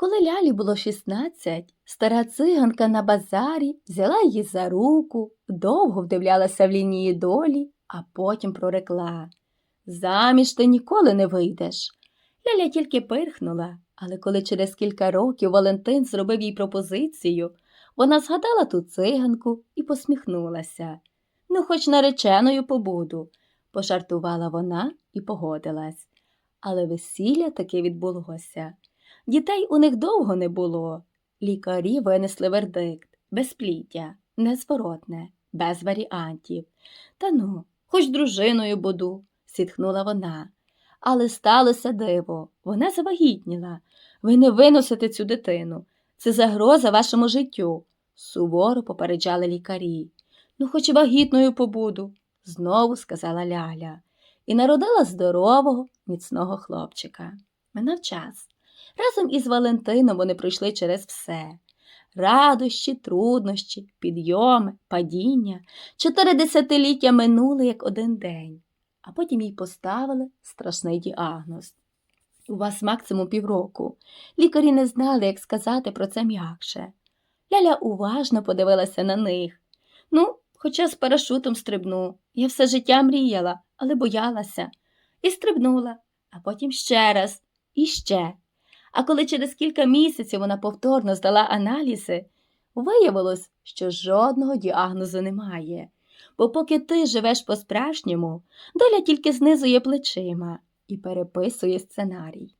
Коли лялі було 16, стара циганка на базарі взяла її за руку, довго вдивлялася в лінії долі, а потім прорекла Заміж ти ніколи не вийдеш. Ляля тільки пирхнула, але коли через кілька років Валентин зробив їй пропозицію, вона згадала ту циганку і посміхнулася. Ну, хоч нареченою побуду, пожартувала вона і погодилась. Але весілля таки відбулося. Дітей у них довго не було. Лікарі винесли вердикт безпліття, незворотне, без варіантів. Та ну, хоч дружиною буду, зітхнула вона. Але сталося диво, вона завагітніла. Ви не виносите цю дитину. Це загроза вашому життю, суворо попереджали лікарі. Ну, хоч вагітною побуду, знову сказала Ляля, і народила здорового, міцного хлопчика. Минав час. Разом із Валентином вони пройшли через все. Радощі, труднощі, підйоми, падіння. Чотири десятиліття минули як один день, а потім їй поставили страшний діагноз. У вас максимум півроку. Лікарі не знали, як сказати про це м'якше. Ляля уважно подивилася на них. Ну, хоча з парашутом стрибну. Я все життя мріяла, але боялася. І стрибнула, а потім ще раз, і ще. А коли через кілька місяців вона повторно здала аналізи, виявилось, що жодного діагнозу немає. Бо поки ти живеш по-справжньому, доля тільки знизує плечима і переписує сценарій.